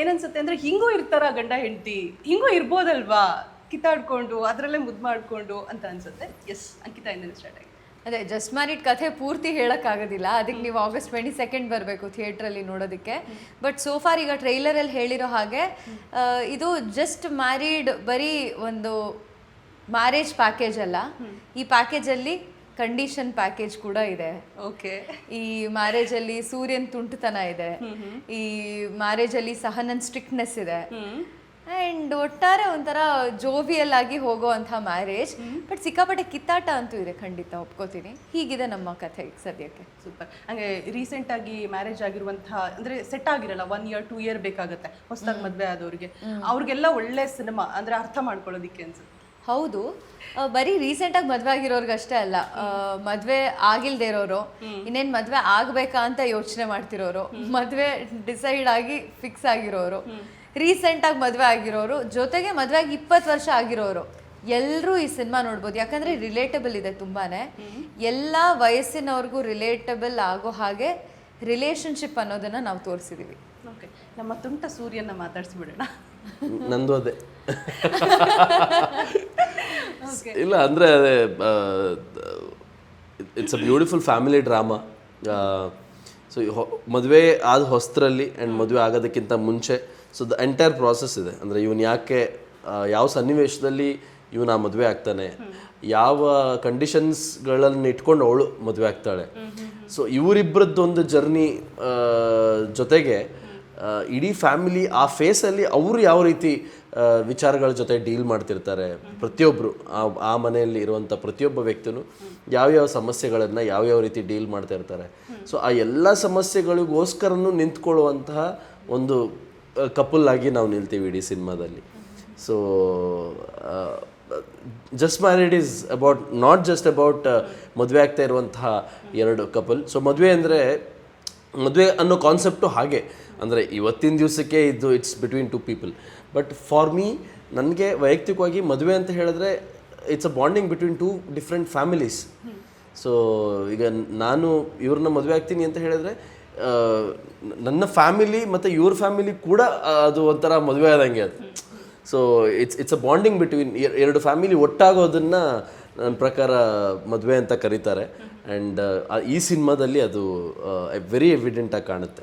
ಏನನ್ಸುತ್ತೆ ಅಂದ್ರೆ ಹಿಂಗೂ ಇರ್ತಾರ ಗಂಡ ಹೆಂಡತಿ. ಹಿಂಗೂ ಇರ್ಬೋದಲ್ವಾ? ಕಿತ್ತಾಡ್ಕೊಂಡು ಅದರಲ್ಲೇ ಮುದ್ದು ಮಾಡಿಕೊಂಡು ಅಂತ ಅನ್ಸುತ್ತೆ. ಎಸ್ ಅಂಕಿತಾ ಇಂದ ಸ್ಟಾರ್ಟ್ ಆಗಿ ಅದೇ ಜಸ್ಟ್ ಮ್ಯಾರಿಡ್ ಕಥೆ ಪೂರ್ತಿ ಹೇಳೋಕ್ಕಾಗೋದಿಲ್ಲ. ಅದಕ್ಕೆ ನೀವು ಆಗಸ್ಟ್ ಟ್ವೆಂಟಿ ಸೆಕೆಂಡ್ ಬರಬೇಕು ಥಿಯೇಟ್ರಲ್ಲಿ ನೋಡೋದಕ್ಕೆ. ಬಟ್ ಸೋಫಾರ್ ಈಗ ಟ್ರೈಲರಲ್ಲಿ ಹೇಳಿರೋ ಹಾಗೆ ಇದು ಜಸ್ಟ್ ಮ್ಯಾರಿಡ್ ಬರೀ ಒಂದು ಮ್ಯಾರೇಜ್ ಪ್ಯಾಕೇಜ್ ಅಲ್ಲ. ಈ ಪ್ಯಾಕೇಜಲ್ಲಿ ಕಂಡೀಷನ್ ಪ್ಯಾಕೇಜ್ ಕೂಡ ಇದೆ. ಓಕೆ ಈ ಮ್ಯಾರೇಜಲ್ಲಿ ಸೂರ್ಯನ್ ತುಂಟುತನ ಇದೆ. ಈ ಮ್ಯಾರೇಜಲ್ಲಿ ಸಹನನ್ ಸ್ಟ್ರಿಕ್ಟ್ನೆಸ್ ಇದೆ. ಅಂಡ್ ಒಟ್ಟಾರೆ ಒಂಥರ ಜೋವಿಯಲ್ ಆಗಿ ಹೋಗೋವಂಥ ಮ್ಯಾರೇಜ್ ಬಟ್ ಸಿಕ್ಕಾಪಟ್ಟೆ ಕಿತ್ತಾಟ ಅಂತೂ ಇದೆ ಖಂಡಿತ ಒಪ್ಕೋತೀನಿ. ಹೀಗಿದೆ ನಮ್ಮ ಕಥೆ ಸದ್ಯಕ್ಕೆ. ಸೂಪರ್ ಹಂಗೆ ರೀಸೆಂಟ್ ಆಗಿ ಮ್ಯಾರೇಜ್ ಆಗಿರುವಂತಹ ಅಂದ್ರೆ ಸೆಟ್ ಆಗಿರಲ್ಲ ಒನ್ ಇಯರ್ ಟೂ ಇಯರ್ ಬೇಕಾಗುತ್ತೆ. ಹೊಸದಾಗಿ ಮದ್ವೆ ಆದವ್ರಿಗೆ. ಅವ್ರಿಗೆಲ್ಲ ಒಳ್ಳೆ ಸಿನಿಮಾ ಅಂದ್ರೆ ಅರ್ಥ ಮಾಡ್ಕೊಳ್ಳೋದಿಕ್ಕೆ ಅನ್ಸುತ್ತೆ. ಹೌದು. ಆ, ಬರೀ ರೀಸೆಂಟಾಗಿ ಮದ್ವೆ ಆಗಿರೋರ್ಗೆ ಅಷ್ಟೇ ಅಲ್ಲ. ಮದ್ವೆ ಆಗಿಲ್ದೆ ಇರೋರು ಇನ್ನೇನ್ ಮದ್ವೆ ಆಗ್ಬೇಕಾ ಅಂತ ಯೋಚನೆ ಮಾಡ್ತಿರೋರು ಮದ್ವೆ ಡಿಸೈಡ್ ಆಗಿ ಫಿಕ್ಸ್ ಆಗಿರೋರು ರೀಸೆಂಟ್ ಆಗಿ ಮದ್ವೆ ಆಗಿರೋರು ಜೊತೆಗೆ ಮದ್ವೆ ಆಗಿ ಇಪ್ಪತ್ತು ವರ್ಷ ಆಗಿರೋರು ಎಲ್ಲರೂ ಈ ಸಿನಿಮಾ ನೋಡ್ಬೋದು. ಯಾಕಂದ್ರೆ ರಿಲೇಟಬಲ್ ಇದೆ ತುಂಬಾನೇ. ಎಲ್ಲ ವಯಸ್ಸಿನವ್ರಿಗೂ ರಿಲೇಟಬಲ್ ಆಗೋ ಹಾಗೆ ರಿಲೇಶನ್ಶಿಪ್ ಅನ್ನೋದನ್ನ ನಾವು ತೋರಿಸಿದೀವಿ. ಓಕೆ ನಮ್ಮ ತುಂಟ ಸೂರ್ಯನ ಮಾತಾಡ್ಸ್ಬಿಡೋಣ. ನಂದು ಅದೇ. ಇಲ್ಲ ಅಂದರೆ ಅದೇ it's a beautiful family drama so ಮದುವೆ ಆದ ಹೊಸ್ತರಲ್ಲಿ ಆ್ಯಂಡ್ ಮದುವೆ ಆಗೋದಕ್ಕಿಂತ ಮುಂಚೆ ಸೊ ದ ಎಂಟೈರ್ ಪ್ರಾಸೆಸ್ ಇದೆ. ಅಂದರೆ ಇವನು ಯಾಕೆ ಯಾವ ಸನ್ನಿವೇಶದಲ್ಲಿ ಇವನು ಆ ಮದುವೆ ಆಗ್ತಾನೆ ಯಾವ ಕಂಡೀಷನ್ಸ್ಗಳನ್ನು ಇಟ್ಕೊಂಡು ಅವಳು ಮದುವೆ ಆಗ್ತಾಳೆ. ಸೊ ಇವರಿಬ್ಬರದ್ದೊಂದು ಜರ್ನಿ ಜೊತೆಗೆ ಇಡೀ ಫ್ಯಾಮಿಲಿ ಆ ಫೇಸಲ್ಲಿ ಅವರು ಯಾವ ರೀತಿ ವಿಚಾರಗಳ ಜೊತೆ ಡೀಲ್ ಮಾಡ್ತಿರ್ತಾರೆ ಪ್ರತಿಯೊಬ್ಬರು ಆ ಆ ಮನೆಯಲ್ಲಿ ಇರುವಂಥ ಪ್ರತಿಯೊಬ್ಬ ವ್ಯಕ್ತಿನೂ ಯಾವ್ಯಾವ ಸಮಸ್ಯೆಗಳನ್ನು ಯಾವ್ಯಾವ ರೀತಿ ಡೀಲ್ ಮಾಡ್ತಾ ಇರ್ತಾರೆ. ಸೊ ಆ ಎಲ್ಲ ಸಮಸ್ಯೆಗಳಿಗೋಸ್ಕರನೂ ನಿಂತ್ಕೊಳ್ಳುವಂತಹ ಒಂದು ಕಪಲ್ ಆಗಿ ನಾವು ನಿಲ್ತೀವಿ ಇಡೀ ಸಿನಿಮಾದಲ್ಲಿ. So just married is about not just about ಮದುವೆ ಆಗ್ತಾ ಇರುವಂತಹ ಎರಡು ಕಪಲ್ ಸೊ ಮದುವೆ ಅಂದರೆ, ಮದುವೆ ಅನ್ನೋ ಕಾನ್ಸೆಪ್ಟು ಹಾಗೆ. ಅಂದರೆ ಇವತ್ತಿನ ದಿವಸಕ್ಕೆ ಇದು it's between two people but for me ನನಗೆ ವೈಯಕ್ತಿಕವಾಗಿ ಮದುವೆ ಅಂತ ಹೇಳಿದ್ರೆ it's a bonding between two different families so ಈಗ ನಾನು ಇವ್ರನ್ನ ಮದುವೆ ಆಗ್ತೀನಿ ಅಂತ ಹೇಳಿದ್ರೆ ನನ್ನ ಫ್ಯಾಮಿಲಿ ಮತ್ತು ಇವ್ರ ಫ್ಯಾಮಿಲಿ ಕೂಡ ಅದು ಒಂಥರ ಮದುವೆ ಆದಂಗೆ ಅದು. So it's it's a bonding between ಎರಡು ಫ್ಯಾಮಿಲಿ ಒಟ್ಟಾಗೋದನ್ನು ನನ್ನ ಪ್ರಕಾರ ಮದುವೆ ಅಂತ ಕರೀತಾರೆ. ಆ್ಯಂಡ್ ಈ ಸಿನಿಮಾದಲ್ಲಿ ಅದು ವೆರಿ ಎವಿಡೆಂಟಾಗಿ ಕಾಣುತ್ತೆ.